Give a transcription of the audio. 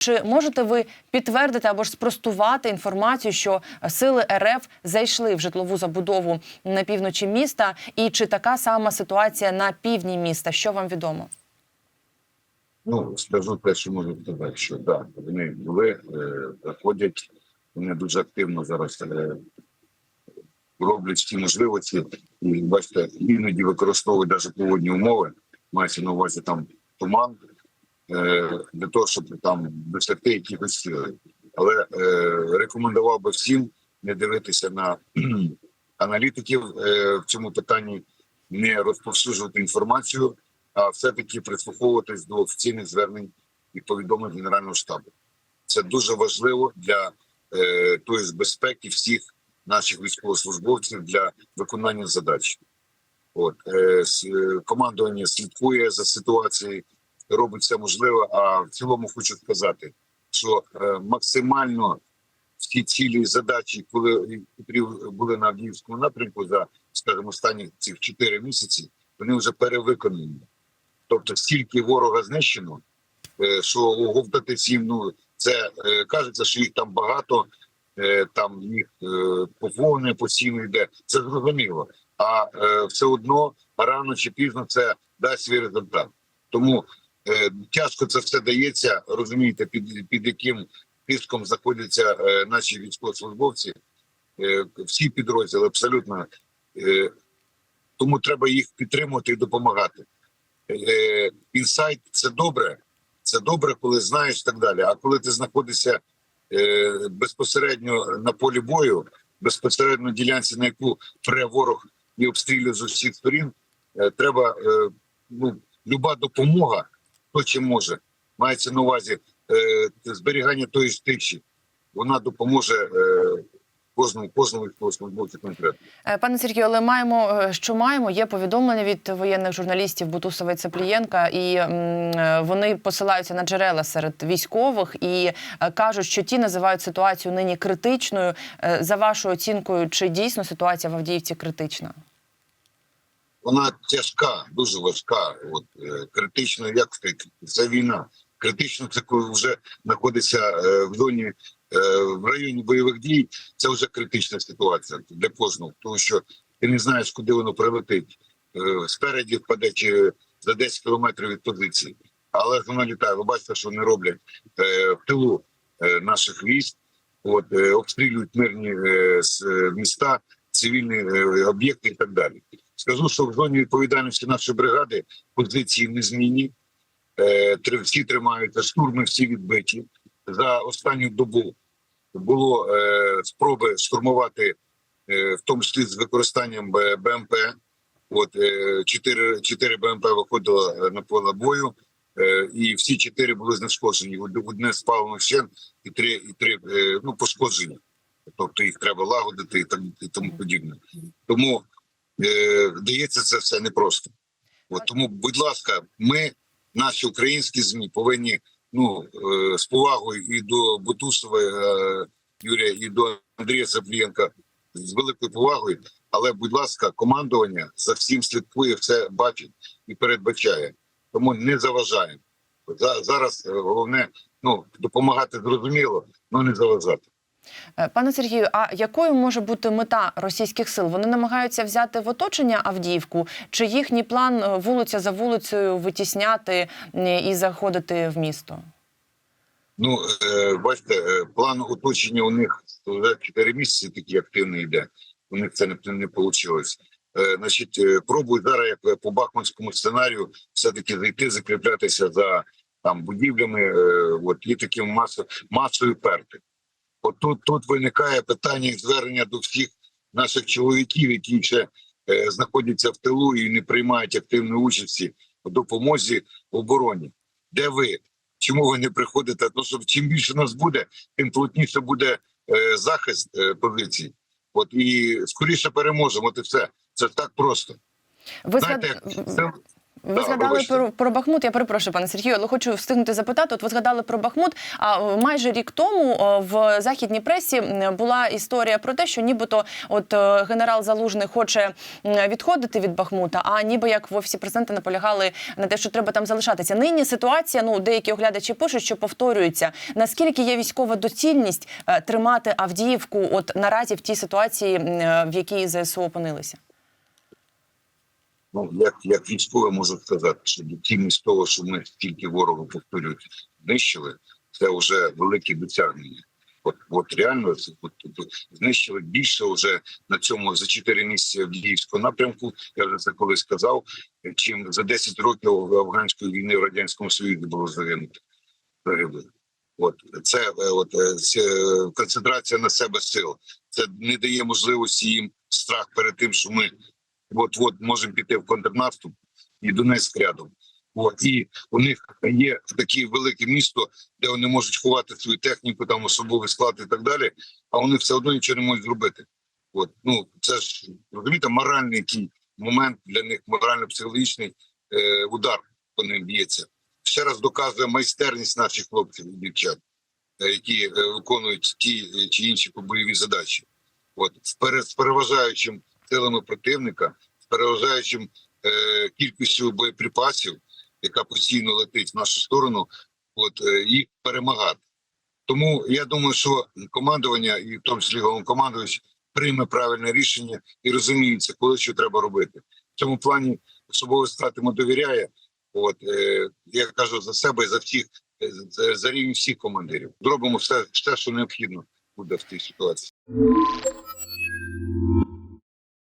Чи можете ви підтвердити або ж спростувати інформацію, що сили РФ зайшли в житлову забудову на півночі міста? І чи така сама ситуація на півдні міста? Що вам відомо? Ну, скажу те, що можу сказати, що да, вони були, е, заходять, вони дуже активно зараз е, роблять всі можливості. І бачите, іноді використовують навіть погодні умови, мається на увазі там туман, для того, щоб там досягти якихось цілей. Але е, рекомендував би всім не дивитися на аналітиків е, в цьому питанні, не розповсюджувати інформацію а все-таки прислуховуватись до офіційних звернень і повідомлень Генерального штабу. Це дуже важливо для е, тої ж безпеки всіх наших військовослужбовців для виконання задач. От е, е, командування слідкує за ситуацією, робить все можливе. А в цілому хочу сказати, що е, максимально всі цілі і задачі, коли котрі були на Авдіївському напрямку за скажімо, останні цих 4 місяці, вони вже перевиконані. Тобто, стільки ворога знищено, е, що оговтати всім, ну це е, кажеться, що їх там багато, там їх поповнення постійно йде. Це зрозуміло. А е, все одно рано чи пізно це дасть свій результат. Тому тяжко це все дається. Розумієте, під, під яким тиском знаходяться е, наші військовослужбовці, е, всі підрозділи абсолютно. Е, тому треба їх підтримувати і допомагати. Е, Інсайт це добре, це добре, коли знаєш і так далі. А коли ти знаходишся е, безпосередньо на полі бою, безпосередньо ділянці, на яку пре ворог і обстрілює з усіх сторін, е, треба е, ну, люба допомога, хто чим може, мається на увазі е, зберігання тої ж вона допоможе е, кожному кожному військовослужбовцю конкретно. Е, Пане Сергію, але маємо, що маємо. Є повідомлення від воєнних журналістів Бутусова і Цеплієнка, і вони посилаються на джерела серед військових і кажуть, що ті називають ситуацію нині критичною. За вашою оцінкою, чи дійсно ситуація в Авдіївці критична? Вона тяжка, дуже важка. От е, критично, як це війна. Критично, це коли вже знаходиться е, в зоні е, в районі бойових дій. Це вже критична ситуація для кожного, тому що ти не знаєш, куди воно прилетить. Спереді впаде чи за 10 кілометрів від позиції. Але ж воно літає. Ви бачите, що вони роблять в тилу наших військ. От обстрілюють мирні міста, цивільні об'єкти і так далі. Скажу, що в зоні відповідальності нашої бригади позиції незмінні. Е, всі тримаються, штурми всі відбиті. За останню добу було е, спроби штурмувати, е, в тому числі з використанням БМП. От чотири, чотири БМП виходило на поле бою, і всі чотири були знешкоджені. Од- Одне спалено ще, і три, і три ну, пошкоджені. Тобто їх треба лагодити і тому подібне. Тому дається це все непросто. От тому, будь ласка, ми, наші українські змі, повинні ну е, з повагою і до Бутусова е, Юрія, і до Андрія Саплієнка з великою повагою. Але, будь ласка, командування за всім слідкує, все бачить і передбачає. Тому не заважаємо. За- Зараз е, головне ну допомагати зрозуміло, але не заважати. Е, Пане Сергію, а якою може бути мета російських сил? Вони намагаються взяти в оточення Авдіївку, чи їхній план е, вулиця за вулицею витісняти і заходити в місто? Ну, е, бачите, план оточення у них вже 4 місяці такий активний йде. У них це не, не вийшло. Значить, пробують зараз, як по бахманському сценарію, все-таки зайти, закріплятися за там будівлями, от і таким масо, масою перти. От тут, тут виникає питання і звернення до всіх наших чоловіків, які ще е, знаходяться в тилу і не приймають активної участі в допомозі в обороні. Де ви? Чому ви не приходите? Тому що чим більше нас буде, тим плотніше буде е, захист е, позицій. От і скоріше переможемо. От і все. Це так просто. Ви Знаєте, це Ви Да, згадали вибачте. про, про Бахмут. Я перепрошую, пане Сергію, але хочу встигнути запитати. От ви згадали про Бахмут. А е, майже рік тому е, в західній пресі була історія про те, що нібито от е, генерал Залужний хоче відходити від Бахмута, а ніби як в офісі президента наполягали на те, що треба там залишатися. Нині ситуація, ну деякі оглядачі пишуть, що повторюється. Наскільки є військова доцільність тримати Авдіївку, от наразі в тій ситуації, в якій ЗСУ опинилися? Ну, як, як військовий можу сказати, що доцільність того, що ми стільки ворогу повторюють, знищили, це вже велике досягнення. От, от реально от, от, знищили більше вже на цьому за 4 місяці Авдіївського напрямку. Я вже це колись сказав. Чим за 10 років афганської війни в радянському Союзі було загиблих. От це е, от це, е, концентрація на себе сил. Це не дає можливості їм страх перед тим, що ми от от можемо піти в контрнаступ і Донецьк рядом. От і у них є таке велике місто, де вони можуть ховати свою техніку, там особовий склад і так далі. А вони все одно нічого не можуть зробити. От ну це ж розумієте, моральний який момент для них, морально-психологічний е, удар по ним б'ється. Ще раз доказує майстерність наших хлопців і дівчат, е, які е, виконують ті е, чи інші бойові задачі. От з з переважаючим силами противника, з переважаючим е, кількістю боєприпасів, яка постійно летить в нашу сторону, от е, їх перемагати. Тому я думаю, що командування, і в тому числі головнокомандувач, прийме правильне рішення і розуміється, коли що треба робити. В цьому плані особовий склад довіряє. От е, я кажу за себе і за всіх е, за, за рівень всіх командирів. Зробимо все, все, що необхідно буде в цій ситуації.